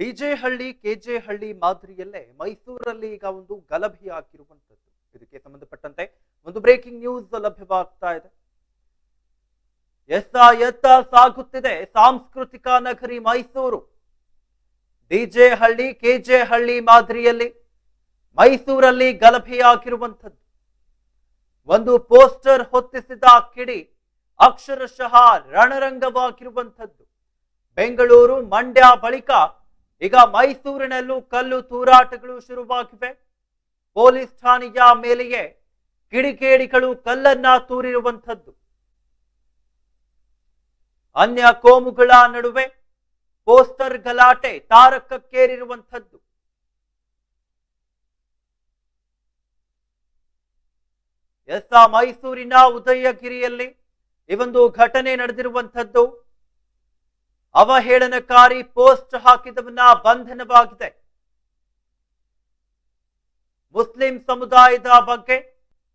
DJ ಹಳ್ಳಿ KJ Halli ಮಾದರಿಯಲ್ಲೇ ಮೈಸೂರಲ್ಲಿ ಈಗ ಒಂದು ಗಲಭೆ ಆಗಿರುವಂತದ್ದು ಇದಕ್ಕೆ ಸಂಬಂಧಪಟ್ಟಂತೆ ಒಂದು ಬ್ರೇಕಿಂಗ್ ನ್ಯೂಸ್ ಲಭ್ಯವಾಗ್ತಾ ಇದೆ. ಎತ್ತ ಎತ್ತ ಸಾಗುತ್ತಿದೆ. ಸಾಂಸ್ಕೃತಿಕ ನಗರಿ ಮೈಸೂರು. ಡಿಜೆ ಹಳ್ಳಿ ಕೆಜೆ ಹಳ್ಳಿ ಮಾದರಿಯಲ್ಲಿ ಮೈಸೂರಲ್ಲಿ ಗಲಭೆಯಾಗಿರುವಂಥದ್ದು ಒಂದು ಪೋಸ್ಟರ್ ಹೊತ್ತಿಸಿದ ಕಿಡಿ ಅಕ್ಷರಶಃ ರಣರಂಗವಾಗಿರುವಂಥದ್ದು. ಬೆಂಗಳೂರು ಮಂಡ್ಯ ಬಳಿಕ ಈಗ ಮೈಸೂರಿನಲ್ಲೂ ಕಲ್ಲು ತೂರಾಟಗಳು ಶುರುವಾಗಿವೆ. ಪೊಲೀಸ್ ಠಾಣೆಯ ಮೇಲೆಯೇ ಕಿಡಿಕೇಡಿಗಳು ಕಲ್ಲನ್ನ ತೂರಿರುವಂಥದ್ದು. ಅನ್ಯ ಕೋಮುಗಳ ನಡುವೆ ಪೋಸ್ಟರ್ ಗಲಾಟೆ ತಾರಕಕ್ಕೇರಿರುವಂಥದ್ದು. ಎಸ್ ಮೈಸೂರಿನ ಉದಯಗಿರಿಯಲ್ಲಿ ಈ ಒಂದು ಘಟನೆ ನಡೆದಿರುವಂಥದ್ದು. ಅವಹೇಳನಕಾರಿ ಪೋಸ್ಟ್ ಹಾಕಿದವನ್ನ ಬಂಧನವಾಗಿದೆ. ಮುಸ್ಲಿಂ ಸಮುದಾಯದ ಬಗ್ಗೆ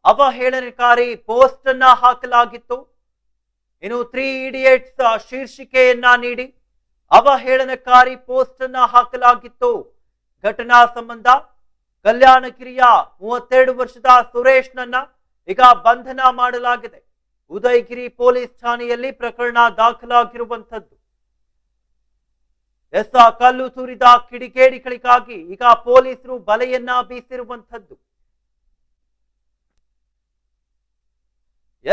ಅವಹೇಳನಕಾರಿ ಪೋಸ್ಟ್ ಅನ್ನ ಹಾಕಲಾಗಿತ್ತು. ಇನ್ನು ತ್ರೀ ಇಡಿಯಟ್ಸ್ ಶೀರ್ಷಿಕೆಯನ್ನ ನೀಡಿ ಅವಹೇಳನಕಾರಿ ಪೋಸ್ಟ್ ಅನ್ನ ಹಾಕಲಾಗಿತ್ತು. ಘಟನಾ ಸಂಬಂಧ ಕಲ್ಯಾಣಗಿರಿಯ ಮೂವತ್ತೆರಡು ವರ್ಷದ ಸುರೇಶ್ನನ್ನ ಈಗ ಬಂಧನ ಮಾಡಲಾಗಿದೆ. ಉದಯಗಿರಿ ಪೊಲೀಸ್ ಠಾಣೆಯಲ್ಲಿ ಪ್ರಕರಣ ದಾಖಲಾಗಿರುವಂತದ್ದು ಎಸ್ ಆ ಕಲ್ಲು ಸುರಿದ ಕಿಡಿಕೇಡಿಗಳಿಗಾಗಿ ಈಗ ಪೊಲೀಸರು ಬಲೆಯನ್ನ ಬೀಸಿರುವಂಥದ್ದು.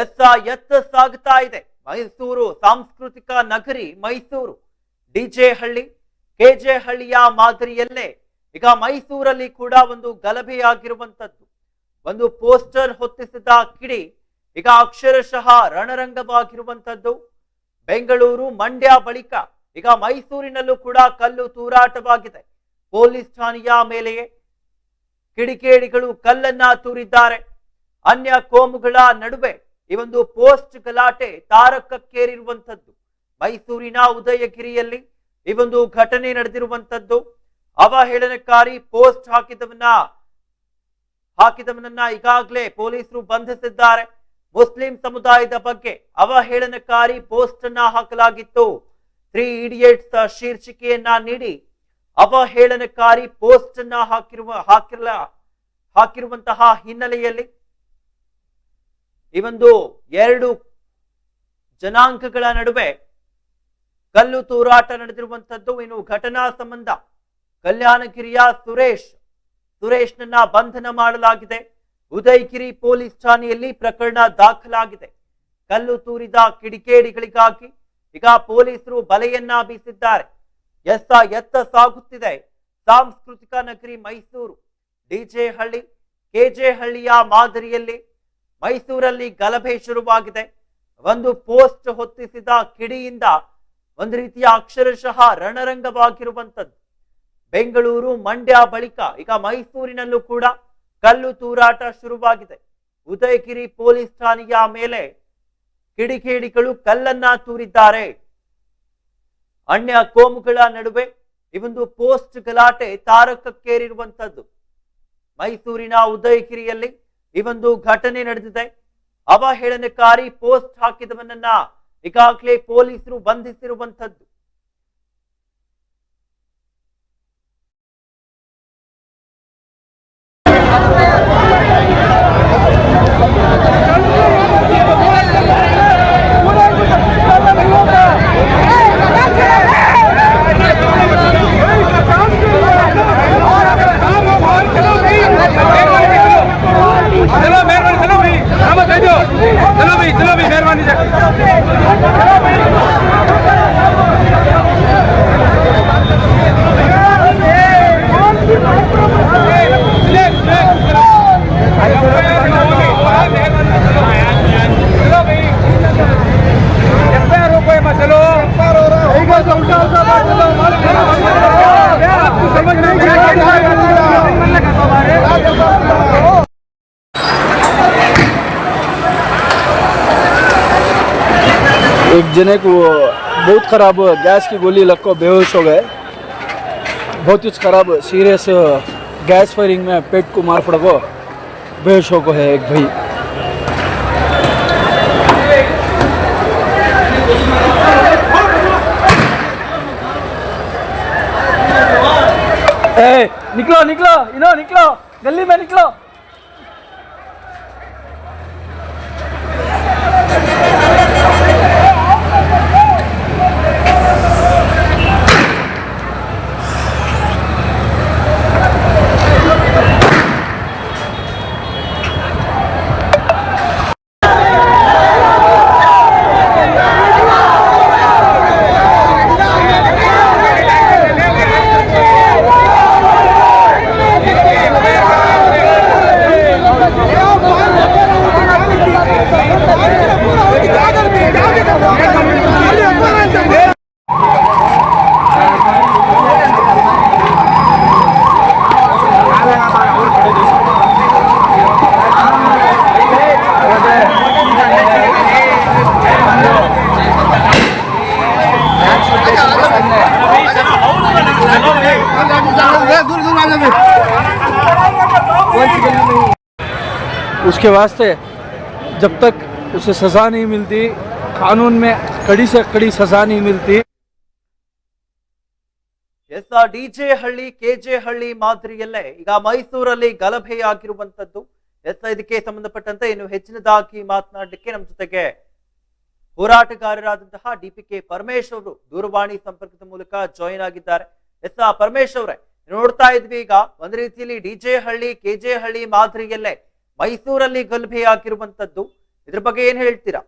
ಎಸ್ ಆ ಎತ್ತ ಸಾಗುತ್ತಾ ಇದೆ. ಮೈಸೂರು ಸಾಂಸ್ಕೃತಿಕ ನಗರಿ ಮೈಸೂರು. ಡಿಜೆ ಹಳ್ಳಿ ಕೆಜೆ ಹಳ್ಳಿಯ ಮಾದರಿಯಲ್ಲೇ ಈಗ ಮೈಸೂರಲ್ಲಿ ಕೂಡ ಒಂದು ಗಲಭೆಯಾಗಿರುವಂಥದ್ದು. ಒಂದು ಪೋಸ್ಟರ್ ಹೊತ್ತಿಸಿದ ಕಿಡಿ ಈಗ ಅಕ್ಷರಶಃ ರಣರಂಗವಾಗಿರುವಂಥದ್ದು. ಬೆಂಗಳೂರು ಮಂಡ್ಯ ಬಳಿಕ ಈಗ ಮೈಸೂರಿನಲ್ಲೂ ಕೂಡ ಕಲ್ಲು ತೂರಾಟವಾಗಿದೆ. ಪೊಲೀಸ್ ಠಾಣೆಯ ಮೇಲೆಯೇ ಕಿಡಿಕೇಡಿಗಳು ಕಲ್ಲನ್ನ ತೂರಿದ್ದಾರೆ. ಅನ್ಯ ಕೋಮುಗಳ ನಡುವೆ ಈ ಒಂದು ಪೋಸ್ಟ್ ಗಲಾಟೆ ತಾರಕಕ್ಕೇರಿರುವಂತದ್ದು ಮೈಸೂರಿನ ಉದಯಗಿರಿಯಲ್ಲಿ ಈ ಒಂದು ಘಟನೆ ನಡೆದಿರುವಂತದ್ದು ಅವಹೇಳನಕಾರಿ ಪೋಸ್ಟ್ ಹಾಕಿದವನ್ನ, ಹಾಕಿದವನನ್ನ ಈಗಾಗಲೇ ಪೊಲೀಸರು ಬಂಧಿಸಿದ್ದಾರೆ. ಮುಸ್ಲಿಂ ಸಮುದಾಯದ ಬಗ್ಗೆ ಅವಹೇಳನಕಾರಿ ಪೋಸ್ಟ್ ಅನ್ನ ಹಾಕಲಾಗಿತ್ತು. ತ್ರೀ ಇಡಿಯಟ್ಸ್ ಶೀರ್ಷಿಕೆಯನ್ನ ನೀಡಿ ಅವಹೇಳನಕಾರಿ ಪೋಸ್ಟ್ ಅನ್ನ ಹಾಕಿರುವ, ಹಾಕಿರಲ, ಹಾಕಿರುವಂತಹ ಹಿನ್ನೆಲೆಯಲ್ಲಿ ಈ ಒಂದು ಎರಡು ಜನಾಂಗಗಳ ನಡುವೆ ಕಲ್ಲು ತೂರಾಟ ನಡೆದಿರುವಂತದ್ದು ಇನ್ನು ಘಟನಾ ಸಂಬಂಧ ಕಲ್ಯಾಣಗಿರಿಯ ಸುರೇಶ್, ಸುರೇಶ್ನನ್ನ ಬಂಧನ ಮಾಡಲಾಗಿದೆ. ಉದಯಗಿರಿ ಪೊಲೀಸ್ ಠಾಣೆಯಲ್ಲಿ ಪ್ರಕರಣ ದಾಖಲಾಗಿದೆ. ಕಲ್ಲು ತೂರಿದ ಕಿಡಿಕೇಡಿಗಳಿಗಾಗಿ ಈಗ ಪೊಲೀಸರು ಬಲೆಯನ್ನ ಬೀಸಿದ್ದಾರೆ ಎಸ್ಸ ಎತ್ತ ಸಾಗುತ್ತಿದೆ. ಸಾಂಸ್ಕೃತಿಕ ನಗರಿ ಮೈಸೂರು. ಡಿಜೆ ಹಳ್ಳಿ ಕೆಜೆ ಹಳ್ಳಿಯ ಮಾದರಿಯಲ್ಲಿ ಮೈಸೂರಲ್ಲಿ ಗಲಭೆ ಶುರುವಾಗಿದೆ. ಒಂದು ಪೋಸ್ಟ್ ಹೊತ್ತಿಸಿದ ಕಿಡಿಯಿಂದ ಒಂದು ರೀತಿಯ ಅಕ್ಷರಶಃ ರಣರಂಗವಾಗಿರುವಂಥದ್ದು. ಬೆಂಗಳೂರು ಮಂಡ್ಯ ಬಳಿಕ ಈಗ ಮೈಸೂರಿನಲ್ಲೂ ಕೂಡ ಕಲ್ಲು ತೂರಾಟ ಶುರುವಾಗಿದೆ. ಉದಯಗಿರಿ ಪೊಲೀಸ್ ಠಾಣೆಯ ಮೇಲೆ ಕಿಡಿಕೇಡಿಗಳು ಕಲ್ಲನ್ನ ತೂರಿದ್ದಾರೆ. ಅನ್ಯ ಕೋಮುಗಳ ನಡುವೆ ಈ ಪೋಸ್ಟ್ ಗಲಾಟೆ ತಾರಕಕ್ಕೇರಿರುವಂತದ್ದು ಮೈಸೂರಿನ ಉದಯಗಿರಿಯಲ್ಲಿ ಈ ಒಂದು ಘಟನೆ ನಡೆದಿದೆ. ಅವಹೇಳನಕಾರಿ ಪೋಸ್ಟ್ ಹಾಕಿದವನನ್ನ ಈಗಾಗಲೇ ಪೊಲೀಸರು ಬಂಧಿಸಿರುವಂತದ್ದು एक जने को बहुत ख़राब गैस की गोली लग को बेहोश हो गए। बहुत कुछ ख़राब सीरियस गैस फायरिंग में पेट को मार पड़ को बेहोश हो है एक भाई। નીકળો નીકળો ઈનો નીકળો ગલ્લી મેં નીકળો उसके वास्ते जब तक उसे सज़ा नहीं मिलती कानून में कड़ी से कड़ी सज़ा नहीं मिलती ಎಸ್ ಡಿಜೆ ಹಳ್ಳಿ ಕೆಜೆ ಹಳ್ಳಿ ಮಾದರಿಯಲ್ಲೇ ಈಗ ಮೈಸೂರಲ್ಲಿ ಗಲಭೆಯಾಗಿರುವಂತದ್ದು ಎಸ್ ಇದಕ್ಕೆ ಸಂಬಂಧಪಟ್ಟಂತೆ ಇನ್ನು ಹೆಚ್ಚಿನದಾಗಿ ಮಾತನಾಡಲಿಕ್ಕೆ ನಮ್ಮ ಜೊತೆಗೆ ಹೋರಾಟಗಾರರಾದಂತಹ ಡಿ ಪಿ ಕೆ ಪರಮೇಶ್ ಅವರು ದೂರವಾಣಿ ಸಂಪರ್ಕದ ಮೂಲಕ ಜಾಯಿನ್ ಆಗಿದ್ದಾರೆ ಎಸ್ ಆ ಪರಮೇಶ್ ಅವರೇ ನೋಡ್ತಾ ಇದ್ವಿ ಈಗ ಒಂದ್ ರೀತಿಯಲ್ಲಿ ಡಿಜೆ ಹಳ್ಳಿ ಕೆಜೆ ಹಳ್ಳಿ ಮಾದರಿಯಲ್ಲೇ ಮೈಸೂರಲ್ಲಿ ಗಲಭೆಯಾಗಿರುವಂತದ್ದು ಇದ್ರ ಬಗ್ಗೆ ಏನ್ ಹೇಳ್ತೀರಾ?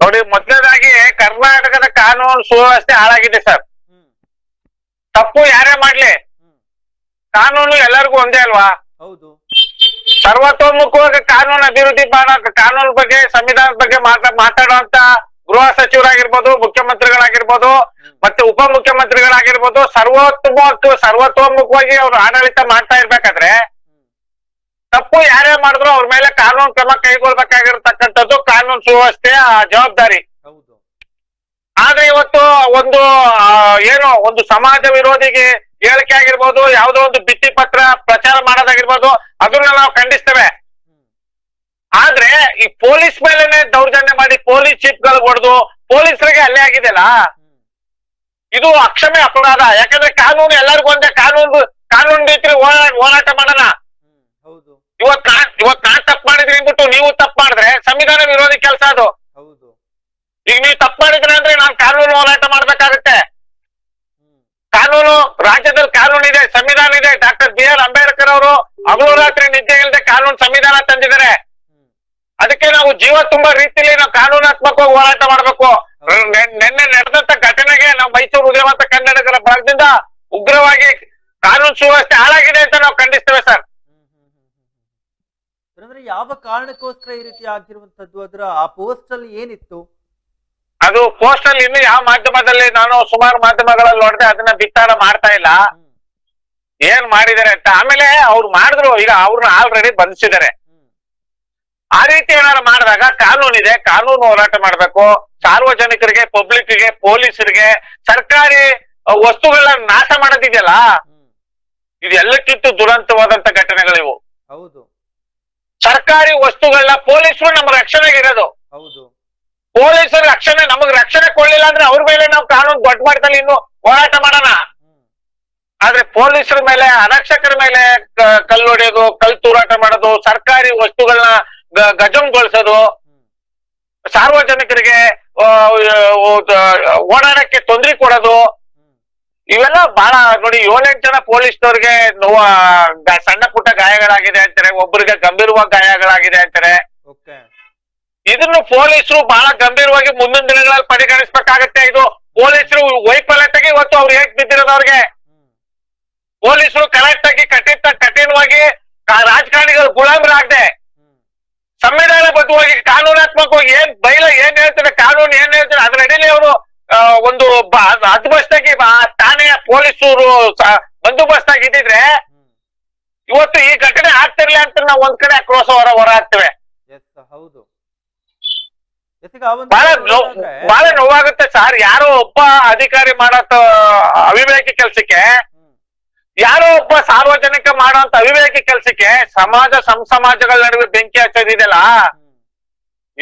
ನೋಡಿ ಮೊದಲನೇದಾಗಿ ಕರ್ನಾಟಕದ ಕಾನೂನು ಸುವ್ಯವಸ್ಥೆ ಹಾಳಾಗಿದೆ ಸರ್. ತಪ್ಪು ಯಾರೇ ಮಾಡ್ಲಿ ಕಾನೂನು ಎಲ್ಲರಿಗೂ ಒಂದೇ ಅಲ್ವಾ? ಹೌದು. ಸರ್ವತೋಮುಖವಾಗಿ ಕಾನೂನು ಅಭಿವೃದ್ಧಿ ಮಾಡೋ ಕಾನೂನು ಬಗ್ಗೆ ಸಂವಿಧಾನದ ಬಗ್ಗೆ ಮಾತಾ ಮಾತಾಡುವಂತ ಗೃಹ ಸಚಿವರಾಗಿರ್ಬೋದು ಮುಖ್ಯಮಂತ್ರಿಗಳಾಗಿರ್ಬೋದು ಮತ್ತೆ ಉಪ ಮುಖ್ಯಮಂತ್ರಿಗಳಾಗಿರ್ಬೋದು ಸರ್ವೋತ್ತಮ ಸರ್ವತೋಮುಖವಾಗಿ ಅವ್ರು ಆಡಳಿತ ಮಾಡ್ತಾ ಇರ್ಬೇಕಾದ್ರೆ ತಪ್ಪು ಯಾರೇ ಮಾಡಿದ್ರು ಅವ್ರ ಮೇಲೆ ಕಾನೂನು ಕ್ರಮ ಕೈಗೊಳ್ಬೇಕಾಗಿರತಕ್ಕಂಥದ್ದು ಕಾನೂನು ಸುವ್ಯವಸ್ಥೆಯ ಜವಾಬ್ದಾರಿ. ಆದ್ರೆ ಇವತ್ತು ಒಂದು ಏನು ಒಂದು ಸಮಾಜ ವಿರೋಧಿಗೆ ಹೇಳಿಕೆ ಆಗಿರ್ಬೋದು ಯಾವುದೋ ಒಂದು ಭಿತ್ತಿ ಪತ್ರ ಪ್ರಚಾರ ಮಾಡೋದಾಗಿರ್ಬೋದು ಅದನ್ನ ನಾವು ಖಂಡಿಸ್ತೇವೆ. ಆದ್ರೆ ಈ ಪೊಲೀಸ್ ಮೇಲೆನೆ ದೌರ್ಜನ್ಯ ಮಾಡಿ ಪೊಲೀಸ್ ಚೀಪ್ಗಳು ಹೊಡೆದು ಪೊಲೀಸರಿಗೆ ಅಲ್ಲೇ ಆಗಿದೆಯಲ್ಲ? ಇದು ಅಕ್ಷಮೆ ಅಪರಾಧ. ಯಾಕಂದ್ರೆ ಕಾನೂನು ಎಲ್ಲರಿಗೂ ಒಂದೇ ಕಾನೂನು ಕಾನೂನು ರೀತಿ ಹೋರಾಟ ಹೋರಾಟ ಮಾಡೋಣ. ಇವತ್ ನಾನ್ ಇವತ್ ನಾನ್ ತಪ್ಪು ಮಾಡಿದ್ರಿ ಅಂದ್ಬಿಟ್ಟು ನೀವು ತಪ್ಪು ಮಾಡಿದ್ರೆ ಸಂವಿಧಾನ ವಿರೋಧಿ ಕೆಲಸ ಅದು. ಹೌದು. ಈಗ ನೀವು ತಪ್ಪು ಮಾಡಿದ್ರೆ ಅಂದ್ರೆ ನಾನ್ ಕಾನೂನು ಹೋರಾಟ ಮಾಡ್ಬೇಕಾಗತ್ತೆ. ಕಾನೂನು ರಾಜ್ಯದಲ್ಲಿ ಕಾನೂನು ಇದೆ ಸಂವಿಧಾನ ಇದೆ. ಡಾಕ್ಟರ್ ಬಿ ಆರ್ ಅಂಬೇಡ್ಕರ್ ಅವರು ಹಗಲು ರಾತ್ರಿ ನಿದ್ದೆ ಇಲ್ಲದೆ ಕಾನೂನು ಸಂವಿಧಾನ ತಂದಿದ್ದಾರೆ. ಅದಕ್ಕೆ ನಾವು ಜೀವ ತುಂಬಾ ರೀತಿಯಲ್ಲಿ ನಾವು ಕಾನೂನಾತ್ಮಕವಾಗಿ ಹೋರಾಟ ಮಾಡಬೇಕು. ನಿನ್ನೆ ನಡೆದಂತ ಘಟನೆಗೆ ನಾವು ಮೈಸೂರು ಉದಯವಂತ ಕನ್ನಡಿಗರ ಭಾಗದಿಂದ ಉಗ್ರವಾಗಿ ಕಾನೂನು ಸುವ್ಯವಸ್ಥೆ ಹಾಳಾಗಿದೆ ಅಂತ ನಾವು ಖಂಡಿಸ್ತೇವೆ ಸರ್. ಅಂದ್ರೆ ಯಾವ ಕಾರಣಕ್ಕೋಸ್ಕರ ಈ ರೀತಿ ಆಗಿರುವಂತದ್ದು ಅದರ ಆ ಪೋಸ್ಟ್ ಅಲ್ಲಿ ಏನಿತ್ತು? ಅದು ಪೋಸ್ಟ್ ಅಲ್ಲಿ ಇನ್ನು ಯಾವ ಮಾಧ್ಯಮದಲ್ಲಿ ನಾನು ಸುಮಾರು ಮಾಧ್ಯಮಗಳಲ್ಲಿ ನೋಡಿದೆ ಅದನ್ನ ಬಿತ್ತಾಡ ಮಾಡ್ತಾ ಇಲ್ಲ. ಏನ್ ಮಾಡಿದ್ದಾರೆ ಅಂತ. ಆಮೇಲೆ ಅವ್ರು ಮಾಡಿದ್ರು ಈಗ ಅವ್ರನ್ನ ಆಲ್ರೆಡಿ ಬಂಧಿಸಿದ್ದಾರೆ. ಆ ರೀತಿ ಏನಾರು ಮಾಡಿದಾಗ ಕಾನೂನು ಇದೆ ಕಾನೂನು ಹೋರಾಟ ಮಾಡ್ಬೇಕು. ಸಾರ್ವಜನಿಕರಿಗೆ ಪಬ್ಲಿಕ್ಗೆ ಪೊಲೀಸರಿಗೆ ಸರ್ಕಾರಿ ವಸ್ತುಗಳನ್ನ ನಾಶ ಮಾಡೋದಿದೆಯಲ್ಲ? ಇದೆಲ್ಲಕ್ಕಿಂತ ದುರಂತವಾದಂತ ಘಟನೆಗಳಿವು. ಹೌದು. ಸರ್ಕಾರಿ ವಸ್ತುಗಳನ್ನ ಪೊಲೀಸರು ನಮ್ಮ ರಕ್ಷಣೆಗೆ ಇರೋದು ಹೌದು. ಪೊಲೀಸರು ರಕ್ಷಣೆ ನಮಗ್ ರಕ್ಷಣೆ ಕೊಡ್ಲಿಲ್ಲ ಅಂದ್ರೆ ಅವ್ರ ಮೇಲೆ ನಾವು ಕಾನೂನು ದೊಡ್ಡ ಮಟ್ಟದಲ್ಲಿ ಇನ್ನು ಹೋರಾಟ ಮಾಡೋಣ. ಆದ್ರೆ ಪೊಲೀಸರ ಮೇಲೆ ಅರಕ್ಷಕರ ಮೇಲೆ ಕಲ್ಲು ಹೊಡೆಯೋದು ಕಲ್ ತೂರಾಟ ಮಾಡೋದು ಸರ್ಕಾರಿ ವಸ್ತುಗಳನ್ನ ಗಜಂಗೊಳಿಸೋದು. ಸಾರ್ವಜನಿಕರಿಗೆ ಓಡಾಡಕ್ಕೆ ತೊಂದರೆ ಕೊಡೋದು. ಇವೆಲ್ಲ ಬಹಳ ನೋಡಿ ಏಳೆಂಟು ಜನ ಪೊಲೀಸ್ನವ್ರಿಗೆ ನೋವ ಸಣ್ಣ ಪುಟ್ಟ ಗಾಯಗಳಾಗಿದೆ ಅಂತಾರೆ ಒಬ್ಬರಿಗೆ ಗಂಭೀರವಾಗಿ ಗಾಯಗಳಾಗಿದೆ ಅಂತಾರೆ. ಇದನ್ನು ಪೊಲೀಸರು ಬಹಳ ಗಂಭೀರವಾಗಿ ಮುಂದಿನ ದಿನಗಳಲ್ಲಿ ಪರಿಗಣಿಸ್ಬೇಕಾಗತ್ತೆ. ಇದು ಪೊಲೀಸರು ವೈಫಲ್ಯತೆಗೆ ಇವತ್ತು ಅವ್ರು ಹೇಗ್ ಬಿದ್ದಿರೋದು ಅವ್ರಿಗೆ. ಪೊಲೀಸರು ಕರೆಕ್ಟ್ ಆಗಿ ಕಠಿಣ ಕಠಿಣವಾಗಿ ರಾಜಕಾರಣಿಗಳು ಗುಲಾಮರಾಗದೆ. ಸಂವಿಧಾನ ಬದ್ಧವಾಗಿ ಕಾನೂನಾತ್ಮಕವಾಗಿ ಏನ್ ಬೈಲ ಏನ್ ಹೇಳ್ತಾರೆ ಕಾನೂನು ಏನ್ ಹೇಳ್ತಾರೆ ಅದ್ರ ಅಡಿಲಿ ಅವರು ಒಂದು ಹದ್ಬಸ್ತಾಗಿ ಠಾಣೆಯ ಪೊಲೀಸರು ಸ- ಬಂದೋಬಸ್ತಾಗಿ ಇದ್ದಿದ್ರೆ ಇವತ್ತು ಈ ಘಟನೆ ಆಗ್ತಿರ್ಲಿ ಅಂತ ನಾವು ಒಂದ್ ಕಡೆ ಆಕ್ರೋಶ ಹೊರ ಹೊರ ಆಗ್ತೇವೆ ಹೌದು. ಬಹಳ ಬಹಳ ನೋವಾಗುತ್ತೆ ಸರ್. ಯಾರೋ ಒಬ್ಬ ಅಧಿಕಾರಿ ಮಾಡೋ ಅವಿವೇಕಿ ಕೆಲ್ಸಕ್ಕೆ ಯಾರೋ ಒಬ್ಬ ಸಾರ್ವಜನಿಕ ಮಾಡೋಂತ ಅವಿವೇಕಿ ಕೆಲ್ಸಕ್ಕೆ ಸಮಾಜ ಸಂ ಸಮಾಜಗಳ ನಡುವೆ ಬೆಂಕಿ ಹಚ್ಚೋದಿದೆಯಲ್ಲ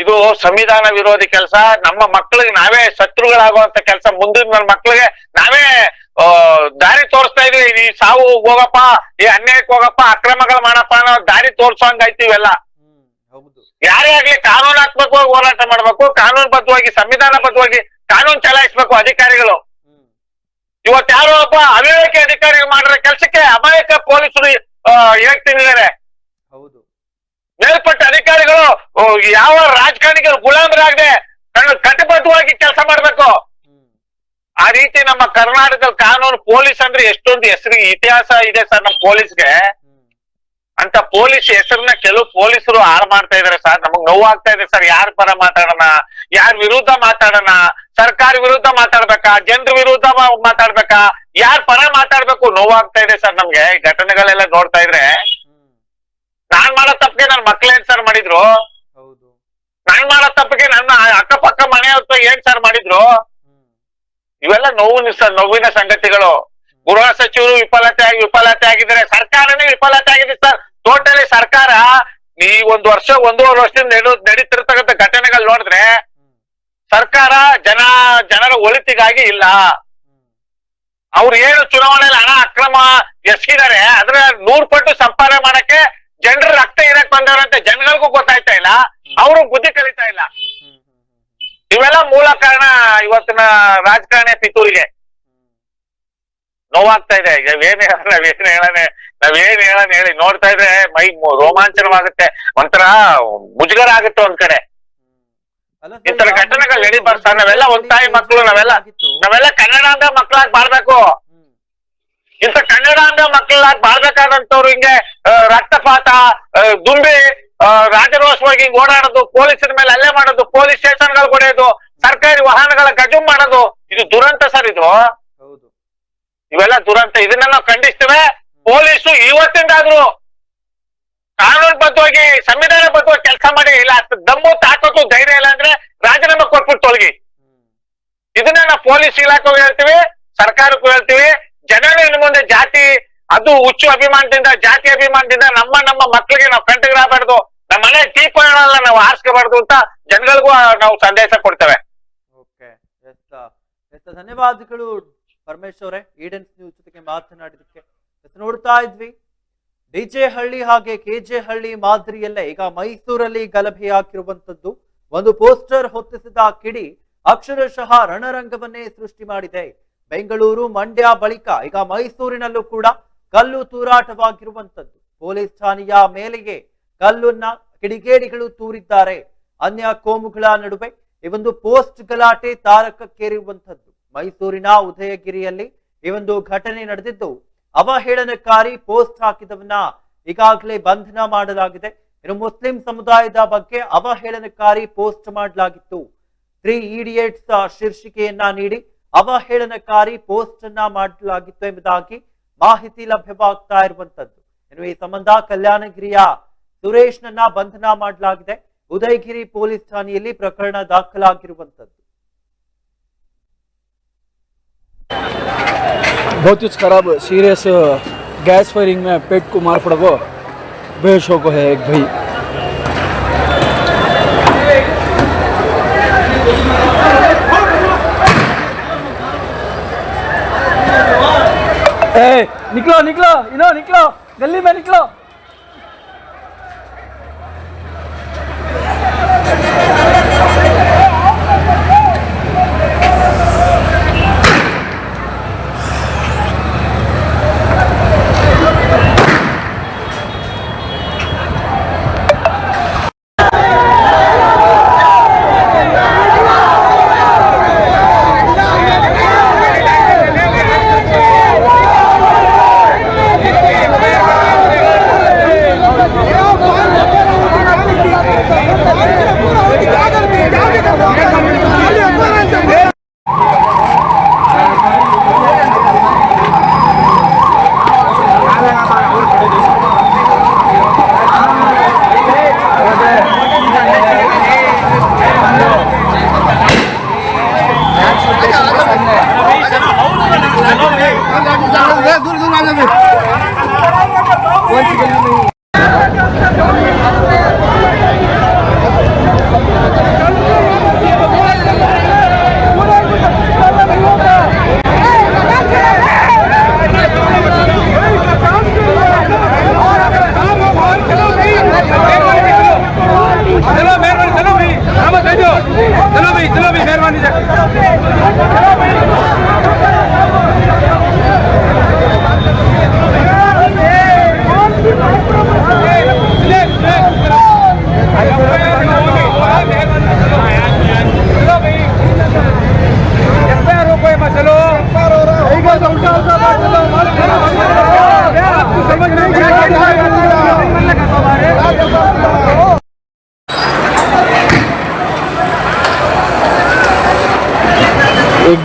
ಇದು ಸಂವಿಧಾನ ವಿರೋಧಿ ಕೆಲಸ. ನಮ್ಮ ಮಕ್ಕಳಿಗೆ ನಾವೇ ಶತ್ರುಗಳಾಗುವಂತ ಕೆಲಸ. ಮುಂದಿನ ಮಕ್ಕಳಿಗೆ ನಾವೇ ದಾರಿ ತೋರಿಸ್ತಾ ಇದೀವಿ. ಈ ಸಾವು ಹೋಗಪ್ಪ ಈ ಅನ್ಯಾಯಕ್ಕೆ ಹೋಗಪ್ಪ ಅಕ್ರಮಗಳು ಮಾಡಪ್ಪ ಅನ್ನೋ ದಾರಿ ತೋರ್ಸೋಂಗಾಯ್ತು ಇವೆಲ್ಲ. ಯಾರೇ ಆಗ್ಲಿ ಕಾನೂನಾತ್ಮಕವಾಗಿ ಹೋರಾಟ ಮಾಡ್ಬೇಕು ಕಾನೂನು ಬದ್ಧವಾಗಿ ಸಂವಿಧಾನ ಬದ್ಧವಾಗಿ ಕಾನೂನು ಚಲಾಯಿಸ್ಬೇಕು ಅಧಿಕಾರಿಗಳು. ಇವತ್ತು ಯಾರೋ ಒಬ್ಬ ಅವಿವೇಕಿ ಅಧಿಕಾರಿಗಳು ಮಾಡಿರೋ ಕೆಲಸಕ್ಕೆ ಅಮಾಯಕ ಪೊಲೀಸರು ಹೇಳ್ತಿದ್ದಾರೆ. ಮೇಲ್ಪಟ್ಟ ಅಧಿಕಾರಿಗಳು ಯಾವ ರಾಜಕಾರಣಿಗಳು ಗುಲಾಮರಾಗದೆ ಕಟಿಬದ್ಧವಾಗಿ ಕೆಲಸ ಮಾಡ್ಬೇಕು? ಆ ರೀತಿ ನಮ್ಮ ಕರ್ನಾಟಕದ ಕಾನೂನು ಪೊಲೀಸ್ ಅಂದ್ರೆ ಎಷ್ಟೊಂದು ಹೆಸರಿಗೆ ಇತಿಹಾಸ ಇದೆ ಸರ್ ನಮ್ಮ ಪೊಲೀಸ್ಗೆ. ಅಂತ ಪೊಲೀಸ್ ಹೆಸರನ್ನ ಕೆಲವು ಪೊಲೀಸರು ಹಾಳು ಮಾಡ್ತಾ ಇದಾರೆ ಸರ್. ನಮಗ್ ನೋವಾಗ್ತಾ ಇದೆ ಸರ್. ಯಾರ ಪರ ಮಾತಾಡೋಣ? ಯಾರ ವಿರುದ್ಧ ಮಾತಾಡೋಣ? ಸರ್ಕಾರ ವಿರುದ್ಧ ಮಾತಾಡ್ಬೇಕಾ? ಜನರ ವಿರುದ್ಧ ಮಾತಾಡ್ಬೇಕಾ? ಯಾರ ಪರ ಮಾತಾಡ್ಬೇಕು? ನೋವಾಗ್ತಾ ಇದೆ ಸರ್ ನಮ್ಗೆ. ಘಟನೆಗಳೆಲ್ಲ ನೋಡ್ತಾ ಇದ್ರೆ ನಾನ್ ಮಾಡೋ ತಪ್ಪಿಗೆ ನನ್ ಏನ್ ಸರ್ ಮಾಡಿದ್ರು? ಹೌದು. ನಾನ್ ಮಾಡೋ ತಪ್ಪಿಗೆ ನನ್ನ ಅಕ್ಕಪಕ್ಕ ಮನೆ ಹತ್ರ ಏನ್ ಸರ್ ಮಾಡಿದ್ರು? ಇವೆಲ್ಲ ನೋವು ಸರ್ ನೋವಿನ ಸಂಗತಿಗಳು. ಗೃಹ ಸಚಿವರು ವಿಫಲತೆ ಆಗಿ ವಿಫಲತೆ ಆಗಿದ್ರೆ ಸರ್ಕಾರನೇ ವಿಫಲತೆ ಆಗಿದೆ ಸರ್ ಟೋಟಲಿ ಸರ್ಕಾರ ಈ ಒಂದು ವರ್ಷ ಒಂದೂವರೆ ವರ್ಷದಿಂದ ನಡೀತಿರ್ತಕ್ಕಂತ ನಡೀತಿರ್ತಕ್ಕಂಥ ಘಟನೆಗಳು ನೋಡಿದ್ರೆ ಸರ್ಕಾರ ಜನ ಜನರ ಒಳಿತಿಗಾಗಿ ಇಲ್ಲ. ಅವ್ರು ಏನು ಚುನಾವಣೆಯಲ್ಲಿ ಹಣ ಅಕ್ರಮ ಎಸಗಿದ್ದಾರೆ ಅದ್ರ ನೂರ್ ಪಟ್ಟು ಸಂಪಾದನೆ ಮಾಡಕ್ಕೆ ಜನರ ರಕ್ತ ಏನಕ್ ಬಂದವರಂತೆ? ಜನಗಳಿಗೂ ಗೊತ್ತಾಯ್ತಾ ಇಲ್ಲ. ಅವರು ಬುದ್ಧಿ ಕಲಿತಾ ಇಲ್ಲ. ಇವೆಲ್ಲ ಮೂಲ ಕಾರಣ ಇವತ್ತಿನ ರಾಜಕಾರಣಿ ಪಿತೂರಿಗೆ. ನೋವಾಗ್ತಾ ಇದೆ. ನಾವೇನ್ ಹೇಳ ನಾವೇನ್ ಹೇಳನೆ ನಾವೇನ್ ಹೇಳನ್ ಹೇಳಿ ನೋಡ್ತಾ ಇದ್ರೆ ಮೈ ರೋಮಾಂಚನವಾಗುತ್ತೆ. ಒಂಥರ ಮುಜುಗರ ಆಗುತ್ತೆ ಒಂದ್ ಕಡೆ. ಇತರ ಘಟನೆಗಳು ನಡೀಬಾರ್ದು ಸರ್. ನಾವೆಲ್ಲ ಒಂದ್ ತಾಯಿ ಮಕ್ಕಳು ನಾವೆಲ್ಲ ನಾವೆಲ್ಲ ಕನ್ನಡ ಅಂದ ಮಕ್ಕಳಾಗಿ ಬಾಳ್ಬೇಕು. ಹ್ಮ್ ಇಂಥ ಕನ್ನಡ ಅಂದ ಮಕ್ಳಾಗಿ ಬಾಳ್ಬೇಕಾದಂತವ್ರು ಹಿಂಗೆ ರಕ್ತಪಾತ ದುಂಬಿ ರಾಜರೋಷವಾಗಿ ಹಿಂಗ್ ಓಡಾಡೋದು ಪೊಲೀಸರ ಮೇಲೆ ಅಲ್ಲೇ ಮಾಡೋದು ಪೊಲೀಸ್ ಸ್ಟೇಷನ್ಗಳು ಹೊಡೆಯೋದು ಸರ್ಕಾರಿ ವಾಹನಗಳ ಗಜುಮ್ ಮಾಡೋದು ಇದು ದುರಂತ ಸರ್ ಇದು? ಹೌದು. ಇವೆಲ್ಲ ದುರಂತ. ಇದನ್ನ ನಾವು ಖಂಡಿಸ್ತೇವೆ. ಪೊಲೀಸು ಇವತ್ತಿಂದಾದ್ರು ಸಂವಿಧಾನ ಬದ್ಧವಾಗಿ ಕೆಲಸ ಮಾಡಿ ಇಲ್ಲ ದಮ್ಮು ತಾಕತ್ತು ಧೈರ್ಯ ಇಲ್ಲ ಅಂದ್ರೆ ರಾಜೀನಾಮೆ ಕೊಟ್ಬಿಟ್ಟು ತೊಲಗಿ ಇದನ್ನ ನಾವು ಪೊಲೀಸ್ ಇಲಾಖೆಗೂ ಹೇಳ್ತೀವಿ ಸರ್ಕಾರಕ್ಕೂ ಹೇಳ್ತೀವಿ ಜನರು ಇನ್ನು ಮುಂದೆ ಜಾತಿ ಅದು ಹುಚ್ಚು ಅಭಿಮಾನದಿಂದ, ಜಾತಿ ಅಭಿಮಾನದಿಂದ ನಮ್ಮ ನಮ್ಮ ಮಕ್ಕಳಿಗೆ ನಾವು ಕಂಟಕರಾಗಬಾರ್ದು ನಮ್ಮ ಮನೆ ದೀಪಗಳನ್ನ ನಾವು ಆರಿಸ್ಕೋಬಾರ್ದು ಅಂತ ಜನಗಳಿಗೂ ನಾವು ಸಂದೇಶ ಕೊಡ್ತೇವೆ. ಓಕೆ ಧನ್ಯವಾದಗಳು ಪರಮೇಶ್ ಅವರೇ. ಈಡನ್ಸ್ ನ್ಯೂಸ್ ಜೊತೆಗೆ ಮಾತನಾಡಿದಕ್ಕೆ ನೋಡ್ತಾ ಇದ್ವಿ. ಡಿಜೆ ಹಳ್ಳಿ ಹಾಗೆ ಕೆಜೆ ಹಳ್ಳಿ ಮಾದರಿಯಲ್ಲೇ ಈಗ ಮೈಸೂರಲ್ಲಿ ಗಲಭೆ ಹಾಕಿರುವಂತದ್ದು ಒಂದು ಪೋಸ್ಟರ್ ಹೊತ್ತಿಸಿದ ಕಿಡಿ ಅಕ್ಷರಶಃ ರಣರಂಗವನ್ನೇ ಸೃಷ್ಟಿ ಮಾಡಿದೆ. ಬೆಂಗಳೂರು ಮಂಡ್ಯ ಬಳಿಕ ಈಗ ಮೈಸೂರಿನಲ್ಲೂ ಕೂಡ ಕಲ್ಲು ತೂರಾಟವಾಗಿರುವಂತದ್ದು ಪೊಲೀಸ್ ಠಾಣೆಯ ಮೇಲೆಯೇ ಕಲ್ಲನ್ನ ಕಿಡಿಗೇಡಿಗಳು ತೂರಿದ್ದಾರೆ. ಅನ್ಯ ಕೋಮುಗಳ ನಡುವೆ ಈ ಒಂದು ಪೋಸ್ಟ್ ಗಲಾಟೆ ತಾರಕಕ್ಕೇರಿರುವಂತದ್ದು ಮೈಸೂರಿನ ಉದಯಗಿರಿಯಲ್ಲಿ ಈ ಒಂದು ಘಟನೆ ನಡೆದಿದ್ದು, ಅವಹೇಳನಕಾರಿ ಪೋಸ್ಟ್ ಹಾಕಿದವನ್ನ ಈಗಾಗಲೇ ಬಂಧನ ಮಾಡಲಾಗಿದೆ. ಇನ್ನು ಮುಸ್ಲಿಂ ಸಮುದಾಯದ ಬಗ್ಗೆ ಅವಹೇಳನಕಾರಿ ಪೋಸ್ಟ್ ಮಾಡಲಾಗಿತ್ತು. ತ್ರೀ ಈಡಿಯೇಟ್ಸ್ ಶೀರ್ಷಿಕೆಯನ್ನ ನೀಡಿ ಅವಹೇಳನಕಾರಿ ಪೋಸ್ಟ್ ಅನ್ನ ಮಾಡಲಾಗಿತ್ತು ಎಂಬುದಾಗಿ ಮಾಹಿತಿ ಲಭ್ಯವಾಗ್ತಾ ಇರುವಂತದ್ದು ಇನ್ನು ಈ ಸಂಬಂಧ ಕಲ್ಯಾಣಗಿರಿಯ ಸುರೇಶ್ನನ್ನ ಬಂಧನ ಮಾಡಲಾಗಿದೆ ಉದಯಗಿರಿ ಪೊಲೀಸ್ ಠಾಣೆಯಲ್ಲಿ ಪ್ರಕರಣ ದಾಖಲಾಗಿರುವಂತದ್ದು बहुत कुछ खराब सीरियस गैस फायरिंग में पेट को मार पड़ा को बेहोश हो को है एक भाई ए, निकलो निकलो इनो निकलो गली में निकलो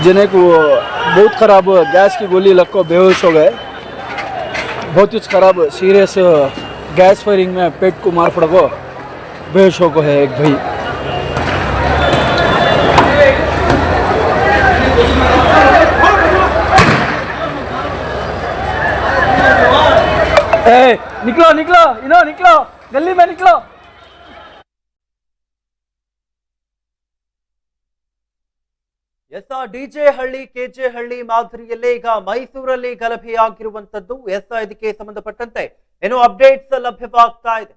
एक जने को बहुत ख़राब गैस की गोली लग को बेहोश हो गए। बहुत ही ख़राब सीरियस गैस फायरिंग में पेट को मार पड़ को बेहोश हो को है एक भाई। ए, निकलो निकलो इनो निकलो गली में निकलो। ಎಸ್ ಡಿಜೆ ಹಳ್ಳಿ ಕೆಜೆ ಹಳ್ಳಿ ಮಾದರಿಯಲ್ಲೇ ಈಗ ಮೈಸೂರಲ್ಲಿ ಗಲಭೆಯಾಗಿರುವಂತದ್ದು ಎಸ್ ಇದಕ್ಕೆ ಸಂಬಂಧಪಟ್ಟಂತೆ. ಏನೋ ಅಪ್ಡೇಟ್ಸ್ ಲಭ್ಯವಾಗ್ತಾ ಇದೆ.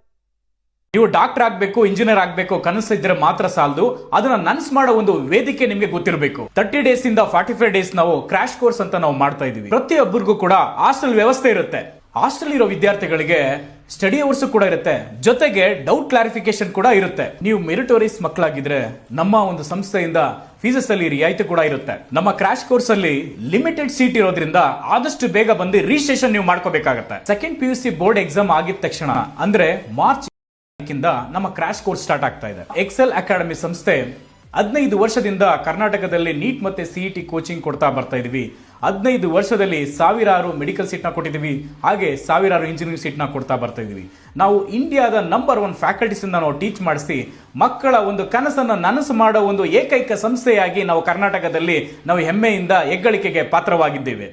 ನೀವು ಡಾಕ್ಟರ್ ಆಗ್ಬೇಕು, ಇಂಜಿನಿಯರ್ ಆಗ್ಬೇಕು, ಕನಸು ಇದ್ರೆ ಮಾತ್ರ ಸಾಲದು. ಅದನ್ನ ನನ್ಸ್ ಮಾಡೋ ಒಂದು ವೇದಿಕೆ ನಿಮ್ಗೆ ಗೊತ್ತಿರಬೇಕು. ತರ್ಟಿ ಡೇಸ್ ಇಂದ ಫಾರ್ಟಿ ಫೈವ್ ಡೇಸ್ ನಾವು ಕ್ರಾಶ್ ಕೋರ್ಸ್ ಅಂತ ನಾವು ಮಾಡ್ತಾ ಇದೀವಿ. ಪ್ರತಿಯೊಬ್ಬರಿಗೂ ಕೂಡ ಹಾಸ್ಟೆಲ್ ವ್ಯವಸ್ಥೆ ಇರುತ್ತೆ. ಹಾಸ್ಟೆಲ್ ಇರೋ ವಿದ್ಯಾರ್ಥಿಗಳಿಗೆ ಸ್ಟಡಿ ಅವರ್ಸ್ ಕೂಡ ಇರುತ್ತೆ. ಜೊತೆಗೆ ಡೌಟ್ ಕ್ಲಾರಿಫಿಕೇಶನ್ ಕೂಡ ಇರುತ್ತೆ. ನೀವು ಮೆರಿಟೋರಿಯಸ್ ಮಕ್ಕಳಾಗಿದ್ರೆ ನಮ್ಮ ಒಂದು ಸಂಸ್ಥೆಯಿಂದ ಫೀಸಸ್ ಅಲ್ಲಿ ರಿಯಾಯಿತಿ ಕೂಡ ಇರುತ್ತೆ. ನಮ್ಮ ಕ್ರಾಶ್ ಕೋರ್ಸ್ ಅಲ್ಲಿ ಲಿಮಿಟೆಡ್ ಸೀಟ್ ಇರೋದ್ರಿಂದ ಆದಷ್ಟು ಬೇಗ ಬಂದು ರಿಜಿಸ್ಟ್ರೇಷನ್ ನೀವು ಮಾಡ್ಕೋಬೇಕಾಗತ್ತೆ. Second P U C board exam ಆಗಿದ ತಕ್ಷಣ, ಅಂದ್ರೆ ಮಾರ್ಚ್ ನಮ್ಮ ಕ್ರಾಶ್ ಕೋರ್ಸ್ ಸ್ಟಾರ್ಟ್ ಆಗ್ತಾ ಇದೆ. ಎಕ್ಸೆಲ್ ಅಕಾಡೆಮಿ ಸಂಸ್ಥೆ ಹದಿನೈದು ವರ್ಷದಿಂದ ಕರ್ನಾಟಕದಲ್ಲಿ ನೀಟ್ ಮತ್ತೆ ಸಿಇಟಿ ಕೋಚಿಂಗ್ ಕೊಡ್ತಾ ಬರ್ತಾ ಇದೀವಿ. ಹದಿನೈದು ವರ್ಷದಲ್ಲಿ ಸಾವಿರಾರು ಮೆಡಿಕಲ್ ಸೀಟ್ನ ಕೊಟ್ಟಿದ್ದೀವಿ. ಹಾಗೆ ಸಾವಿರಾರು ಇಂಜಿನಿಯರಿಂಗ್ ಸೀಟ್ನ ಕೊಡ್ತಾ ಬರ್ತಾ ಇದ್ದೀವಿ. ನಾವು ಇಂಡಿಯಾದ ನಂಬರ್ ಒನ್ ಫ್ಯಾಕಲ್ಟೀಸ್ ನಾವು ಟೀಚ್ ಮಾಡಿಸಿ, ಮಕ್ಕಳ ಒಂದು ಕನಸನ್ನು ನನಸು ಮಾಡೋ ಒಂದು ಏಕೈಕ ಸಂಸ್ಥೆಯಾಗಿ ನಾವು ಕರ್ನಾಟಕದಲ್ಲಿ ನಾವು ಹೆಮ್ಮೆಯಿಂದ ಹೆಗ್ಗಳಿಕೆಗೆ ಪಾತ್ರವಾಗಿದ್ದೇವೆ.